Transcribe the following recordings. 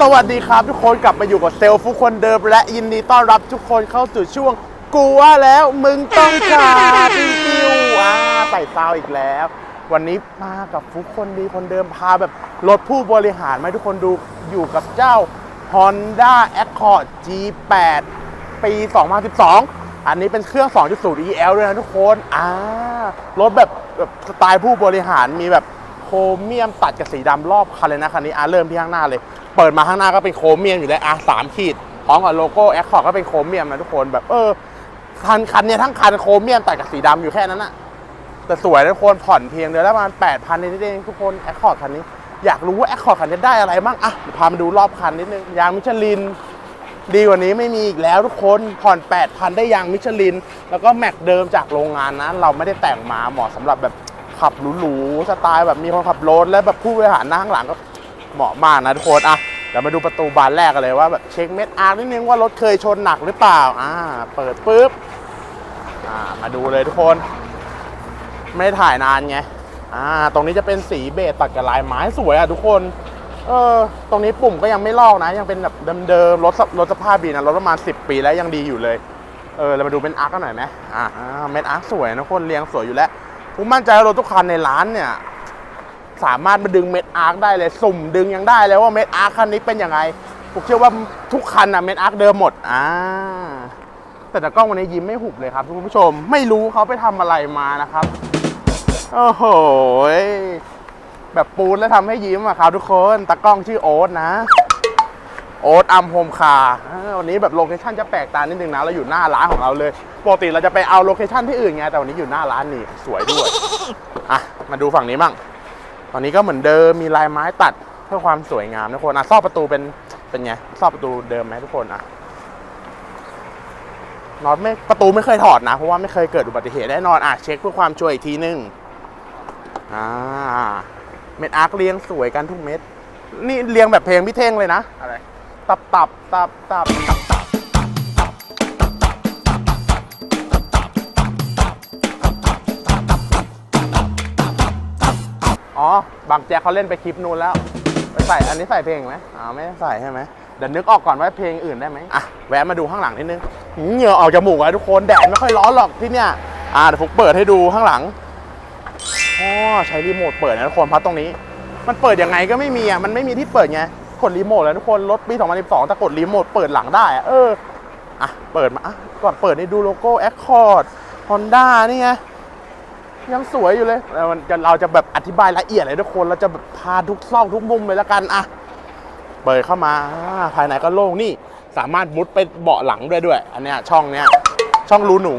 สวัสดีครับทุกคนกลับมาอยู่กับเซลฟุกคนเดิมและยินดีต้อนรับทุกคนเข้าสู่ช่วงกูว่าแล้วมึงต้องขาปิวปิวอ่าใส่ซาวอีกแล้ว วันนี้มากับฟุกคนดีคนเดิมพาแบบรถผู้บริหารมาให้ทุกคนดูอยู่กับเจ้า Honda Accord G8 ปี 2012 อันนี้เป็นเครื่อง 2.0 EL ด้วยนะทุกคนอ่ารถแบบแบบสไตล์ผู้บริหารมีแบบ ครเมียมตัดกับสีดำรอบคันเลยนะคันนี้อะเริ่มที่ข้างหน้าเลย เปิดมาข้างหน้าก็เป็นโครเมียมอยู่แล้วอะสามขีดพร้อมกับโลโก้แอคคอร์ก็เป็นโครเมียมนะทุกคนแบบเออคันคันเนี้ยทั้งคันโครเมียมตัดกับสีดำอยู่แค่นั้นอะแต่สวยทุกคนผ่อนเพียงเดือนละประมาณ8,000นิดๆเองทุกคนแอคคอร์คันนี้อยากรู้ว่าแอคคอร์คันนี้ได้อะไรบ้างอะพามาดูรอบคันนิดนึง ยางมิชลิน ดีกว่านี้ไม่มีอีกแล้วทุกคนผ่อน 8,000 ได้ยางมิชลิน แล้วก็แม็กเดิมจากโรงงานนะ เราไม่ได้แต่งมาเหมาะสำหรับแบบ ขับหรูๆสไตล์แบบมีคนขับรถและแบบผู้บริหารนั่งข้างหลังก็เหมาะมากนะทุกคนอะเดี๋ยวมาดูประตูบานแรกกันเลยว่าแบบเช็คเม็ดอาร์นิดนึงว่ารถเคยชนหนักหรือเปล่าอ่าเปิดปุ๊บอ่ามาดูเลยทุกคน ไม่ได้ถ่ายนานไงอ่าตรงนี้จะเป็นสีเบจตัดกับลายไม้สวยอะทุกคนเออตรงนี้ปุ่มก็ยังไม่ลอกนะ ยังเป็นแบบเดิมๆรถรถสภาพดีนะรถประมาณ 10 ปีแล้วยังดีอยู่เลยเออเรามาดูเป็นอาร์กันหน่อยไหมอ่าเม็ดอาร์คสวยนะคนเรียงสวยอยู่แล้ว ผมมั่นใจว่ารถทุกคันในร้านเนี่ย สามารถมาดึงเม็ดอาร์คได้เลยสุ่มดึงยังได้เลยว่าเม็ดอาร์คคันนี้เป็นยังไงผมเชื่อว่าทุกคันอะเม็ดอาร์คเดิมหมดอ่าแต่ตากล้องวันนี้ยิ้มไม่หุบเลยครับคุณผู้ชม ไม่รู้เขาไปทำอะไรมานะครับโอ้โหแบบปูนแล้วทำให้ยิ้มอะครับทุกคนตากล้องชื่อโอ๊ตนะ โอ๊ตอัมโฮมคาวันนี้แบบโลเคชั่นจะแปลกตานิดนึงนะ เราอยู่หน้าร้านของเราเลย ปกติเราจะไปเอาโลเคชั่นที่อื่นไง แต่วันนี้อยู่หน้าร้านนี่ สวยด้วย อะ มาดูฝั่งนี้มั่งตอนนี้ก็เหมือนเดิม มีลายไม้ตัดเพื่อความสวยงามทุกคน อะ ซอกประตูเป็น เป็นไง ซอกประตูเดิมไหมทุกคน อะน็อตไม่ ประตูไม่เคยถอดนะ เพราะว่าไม่เคยเกิดอุบัติเหตุแน่นอน อะ เช็คเพื่อความชัวร์อีกทีนึง อ่า เม็ดอาร์คเรียงสวยกันทุกเม็ด นี่เรียงแบบเพลงพี่เท่งเลยนะ อะไร ตับตับตับตับตับตับอ๋อ บางแจ๊กเขาเล่นไปคลิปนู้นแล้ว ไปใส่ อันนี้ใส่เพลงไหมอ๋อไม่ได้ใส่ใช่ไหมเดี๋ยวนึกออกก่อนว่าเพลงอื่นได้ไหมอะ แวะมาดูข้างหลังนิดนึงเหงื่อออกจมูกอะทุกคน แดดไม่ค่อยร้อนหรอกที่เนี่ย อ่าเดี๋ยวฟุกเปิดให้ดูข้างหลัง อ๋อ ใช้รีโมทเปิดนะทุกคนพราะตรงนี้ มันเปิดยังไงก็ไม่มีอะ มันไม่มีที่เปิดไง กดรีโมทแล้วทุกคน รถปี 2012ถ้ากดรีโมทเปิดหลังได้อะเออ อะ เปิดมาอะก่อนเปิดนี่ดูโลโก้ Accord Honda นี่ไง ยังสวยอยู่เลยแล้วมันจะเราจะแบบอธิบายละเอียดเลยทุกคน เราจะแบบพาทุกซอกทุกมุมเลยละกัน อะ เปิดเข้ามาอ่าภายในก็โล่งนี่ สามารถมุดไปเบาะหลังด้วยด้วย อันเนี้ยช่องเนี้ย ช่องรูหนู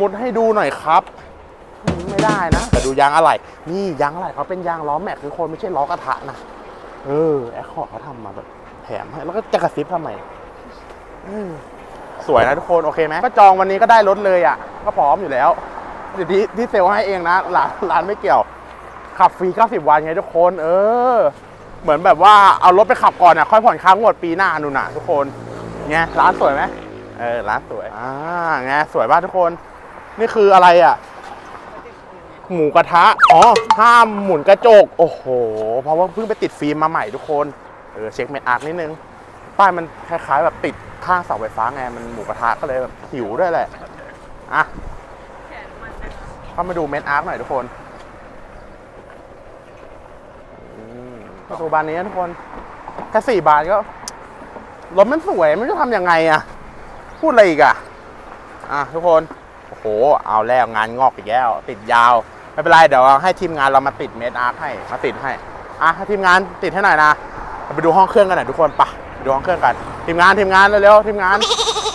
มุดให้ดูหน่อยครับไม่ได้นะ แต่ดูยางอะไร นี่ยางอะไรเขาเป็นยางล้อแม็กคือคนไม่ใช่ล้อกระทะนะ เออแอคคอร์ดเขาทำมาแบบแถมให้แล้วก็จะกระซิบทำไมเออสวยนะทุกคน โอเคไหมก็จองวันนี้ก็ได้รถเลยอะ ก็พร้อมอยู่แล้ว เดี๋ยวที่ที่เซลล์ให้เองนะร้านร้านไม่เกี่ยว ขับฟรี 90 วันไงทุกคน เออ เหมือนแบบว่าเอารถไปขับก่อนอะค่อยผ่อนค้างงวดปีหน้านู่นน่ะทุกคนไงร้านสวยไหมเออร้านสวยอ่าไงสวยป่ะทุกคน นี่คืออะไรอะ หมูกระทะ อ๋อ ห้ามหมุนกระจก โอ้โห เพราะว่าเพิ่งไปติดฟิล์มมาใหม่ทุกคน เออ เช็คเม็ดอาร์คนิดนึง ป้ายมันคล้ายๆแบบติดข้างเสาไฟฟ้าไง มันหมูกระทะก็เลยแบบหิวด้วยแหละ อะเข้ามาดูเม็ดอาร์คหน่อยทุกคนอืมประตูบานนี้นะทุกคน แค่สี่บานก็รถมันสวยมันจะทำยังไงอะพูดอะไรอีกอะอะทุกคน โอ้โห เอาแล้วงานงอกอีกแล้ว ติดยาว ไม่เป็นไรเดี๋ยวให้ทีมงานเรามาติดเมดอาร์คให้มาติดให้อะให้ทีมงานติดให้หน่อยนะไปดูห้องเครื่องกันหน่อยทุกคนปะไปดูห้องเครื่องกัน ทีมงานทีมงานเร็วๆทีมงาน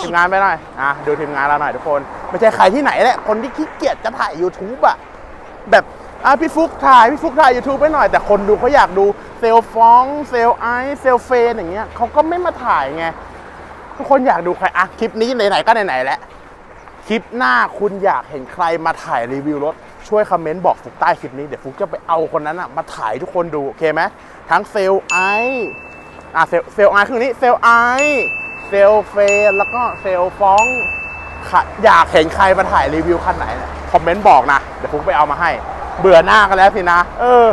ทีมงานไปหน่อยอะดูทีมงานเราหน่อยทุกคน ไม่ใช่ใครที่ไหนแหละคนที่ขี้เกียจจะถ่าย YouTube อะแบบอะพี่ฟุกถ่ายพี่ฟุกถ่าย YouTube ไปหน่อยแต่คนดูเขาอยากดูเซลฟองเซลไอซ์เซลเฟนอย่างเงี้ยเขาก็ไม่มาถ่ายไงทุกคนอยากดูใครอะคลิปนี้ไหนๆก็ไหนๆแล้วคลิปหน้าคุณอยากเห็นใครมาถ่ายรีวิวรถ ช่วยคอมเมนต์บอกฟุกใต้คลิปนี้เดี๋ยวฟุกจะไปเอาคนนั้นอะมาถ่ายทุกคนดู โอเคไหมทั้งเซลไออะเซลเซลไอคือนี้เซลไอเซลเฟนแล้วก็เซลฟองอยากเห็นใครมาถ่ายรีวิวคันไหนคอมเมนต์บอกนะ เดี๋ยวฟุกไปเอามาให้ เบื่อหน้ากันแล้วสินะ เออ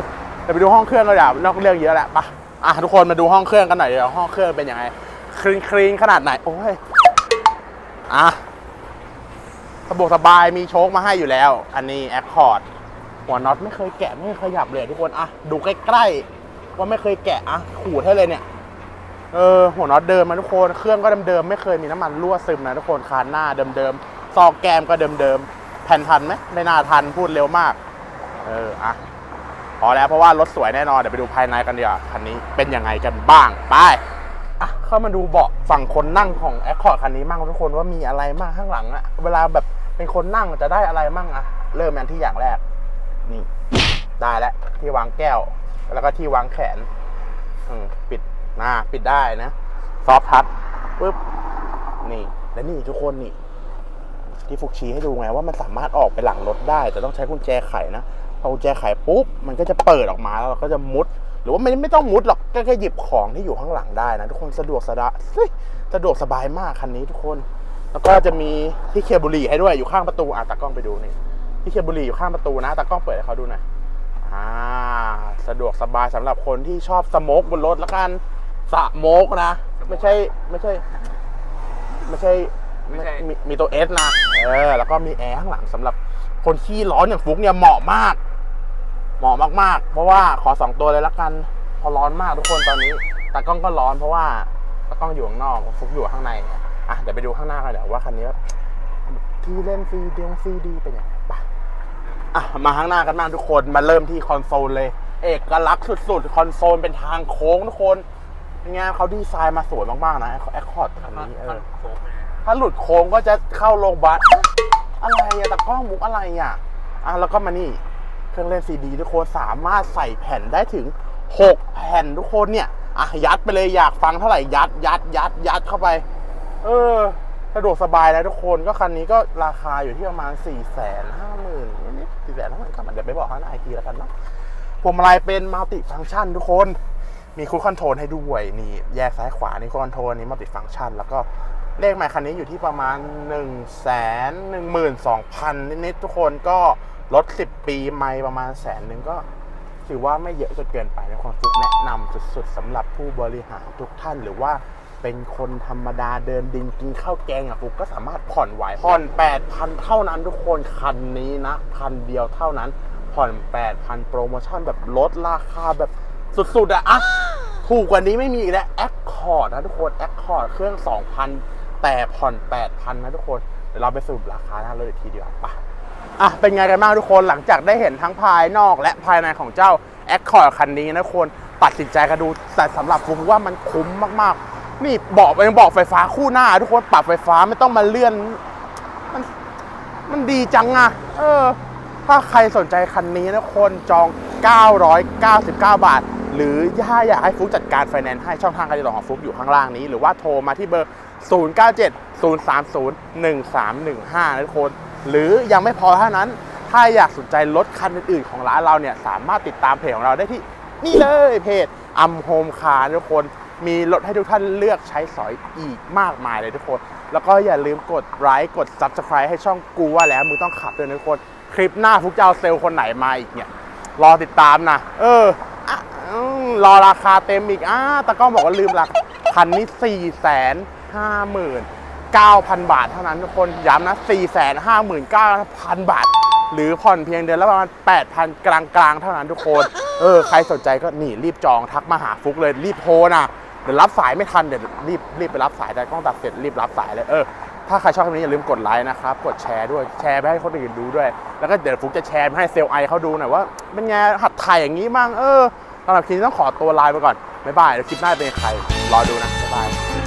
เดี๋ยวไปดูห้องเครื่องกันเดี๋ยวนอกเรื่องเยอะแหละปะอะทุกคนมาดูห้องเครื่องกันหน่อยเดี๋ยวห้องเครื่องเป็นยังไงคลีนคลีนขนาดไหนโอ้ยอะ สะดวกสบายมีโชคมาให้อยู่แล้ว อันนี้แอคคอร์ดหัวน็อตไม่เคยแกะไม่เคยขยับเลยทุกคนอะดูใกล้ๆว่าไม่เคยแกะอะขูดให้เลยเนี่ยเออหัวน็อตเดิมมาทุกคนเครื่องก็เดิมๆไม่เคยมีน้ำมันรั่วซึมนะทุกคนคานหน้าเดิมๆซอกแกมก็เดิมๆแผ่นทันไหมไม่น่าทันพูดเร็วมาก เอออะพอแล้วเพราะว่ารถสวยแน่นอนเดี๋ยวไปดูภายในกันดีกว่าคันนี้เป็นยังไงกันบ้างไปอะเข้ามาดูเบาะฝั่งคนนั่งของแอคคอร์ดคันนี้มั่งทุกคนว่ามีอะไรมั่งข้างหลังอะเวลาแบบ เป็นคนนั่งจะได้อะไรมั่งอะเริ่มกันที่อย่างแรก นี่ได้แล้วที่วางแก้ว แล้วก็ที่วางแขนอืมปิดหน้าปิดได้นะซอฟทัชปุ๊บนี่และนี่ทุกคนนี่ที่ฟุกชี้ให้ดูไงว่ามันสามารถออกไปหลังรถได้ แต่ต้องใช้กุญแจไขนะพอกุญแจไขปุ๊บมันก็จะเปิดออกมาแล้วเราก็จะมุด หรือว่าไม่ไม่ต้องมุดหรอกก็แค่หยิบของที่อยู่ข้างหลังได้นะทุกคนสะดวกสะดะสะดวกสบายมากคันนี้ทุกคน แล้วก็จะมีที่เคลียร์บุหรี่ให้ด้วยอยู่ข้างประตูอะตากล้องไปดูนี่ที่เคลียร์บุหรี่อยู่ข้างประตูนะตากล้องเปิดให้เขาดูหน่อยอ่าสะดวกสบายสำหรับคนที่ชอบสโมกบนรถละกันสะโมกนะ ไม่ใช่ไม่ใช่ ไม่ใช่ไม่ใช่มีมีตัวเอสนะเออแล้วก็มีแอร์ข้างหลังสำหรับคนขี้ร้อนอย่างฟุกเนี่ยเหมาะมาก เหมาะมาก ๆ เพราะว่าขอสองตัวเลยละกันพอร้อนมากทุกคนตอนนี้ตากล้องก็ร้อนเพราะว่าตากล้องอยู่ข้างนอกฟุกอยู่ข้างในเนี่ย อะเดี๋ยวไปดูข้างหน้ากันเดี๋ยวว่าคันนี้ที่เล่นซีดีซีดีเป็นยังไงไปอะมาข้างหน้ากันบ้างทุกคนมาเริ่มที่คอนโซลเลย เอกลักษณ์สุดๆ คอนโซลเป็นทางโค้งทุกคนเป็นไงเขาดีไซน์มาสวยมากๆนะแอคคอร์ดคันนี้เออโค้งเลยถ้าหลุดโค้งก็จะเข้าโรงพยาบาลอะไรอะตะกล้องมุกอะไรอะอะแล้วก็มานี่เครื่องเล่นซีดีทุกคนสามารถใส่แผ่นได้ถึง 6 แผ่นทุกคนเนี่ยอะยัดไปเลยอยากฟังเท่าไหร่ยัดยัดยัดยัดเข้าไป เออสะดวกสบายนะทุกคนก็คันนี้ก็ราคาอยู่ที่ประมาณ4ี่แสนห้าหมื่นนิดสี่แสนห้าหมื่นก็เดี๋ยวไปบอกข้างหน้าอีกทีแล้วกันเนาะพวงมาลัยเป็นมัลติฟัง c t ชันทุกคนมีคูดคอนโทรลให้ด้วยนี่แยกซ้ายขวานี่คูดคอนโทรลนี้มัลติฟัง c t ชัน แล้วก็เลขใหม่คันนี้อยู่ที่ประมาณ1นึ่งแสนหนึ่งหมื่นสองพันนิดๆทุกคนก็ลด 10 ปีไม่ประมาณแสนหนึ่งก็ถือว่าไม่เยอะจนเกินไปในะคนฟุกแนะนำสุดๆสำหรับผู้บริหารทุกท่านหรือว่า เป็นคนธรรมดาเดินดินกินข้าวแกงอะฟุกก็สามารถผ่อนไหวผ่อน 8,000 เท่านั้นทุกคนคันนี้นะพันเดียวเท่านั้น ผ่อน 8,000 โปรโมชั่นแบบลดราคาแบบสุดๆอะอะถูกกว่านี้ไม่มีอีกแล้วแอคคอร์ดนะทุกคนแอคคอร์ดเครื่อง 2,000 แต่ผ่อน 8,000 นะทุกคน เดี๋ยวเราไปสรุปราคาหน้ารถอีกทีเดียวปะอะเป็นไงกันบ้างทุกคนหลังจากได้เห็นทั้งภายนอกและภายในของเจ้า Accord คันนี้นะทุกคนตัดสินใจกันดูแต่สำหรับผมว่ามันคุ้มมากๆ นี่เบอกยังบอกไฟฟ้าคู่หน้า ทุกคนปรับไฟฟ้าไม่ต้องมาเลื่อน มันมันดีจังอะเออ ถ้าใครสนใจคันนี้นะคนจอง 999 บาท หรือถ้าอยากให้ฟุกจัดการไฟแนนซ์ให้ช่องทางการติดต่อของฟุกอยู่ข้างล่างนี้ หรือว่าโทรมาที่เบอร์ 0970301315นะทุกคน หรือยังไม่พอเท่านั้น ถ้าอยากสนใจรถคันอื่นๆของร้านเราเนี่ย สามารถติดตามเพจของเราได้ที่นี่เลยเพจอัมโฮมคาร์ทุกคน มีรถให้ทุกท่านเลือกใช้สอยอีกมากมายเลยทุกคน แล้วก็อย่าลืมกดไลค์กด Subscribe ให้ช่องกูว่าแล้วมึงต้องขับด้วยนะทุกคน คลิปหน้าฟุกจะเอาเซลล์คนไหนมาอีกเนี่ย รอติดตามนะ เอออะอืมรอราคาเต็มอีกอ่าตะก้องบอกว่าลืมราคาคันนี้4ี่แสนห้าหมื่นเก้าพันบาทเท่านั้นทุกคนย้ำนะ4ี่แสนห้าหมื่นเก้าพันบาท หรือผ่อนเพียงเดือนละประมาณ8,000กลางๆ เท่านั้นทุกคน เออ ใครสนใจก็หนีรีบจองทักมาหาฟุกเลยรีบโทรนะ เดี๋ยวรับสายไม่ทันเดี๋ยวรีบรีบไปรับสายแต่กล้องตัดเสร็จรีบรับสายเลยเออถ้าใครชอบคลิปนี้อย่าลืมกดไลค์นะครับ กดแชร์ด้วยแชร์ไปให้คนอื่นดูด้วย แล้วก็เดี๋ยวฟุกจะแชร์ไปให้เซลล์ไอเขาดูหน่อยว่าเป็นไงหัดถ่ายอย่างนี้บ้างเออสำหรับคลิปนี้ต้องขอตัวลาไปก่อนบ๊ายบายเดี๋ยวคลิปหน้าเป็นใครรอดูนะบ๊ายบาย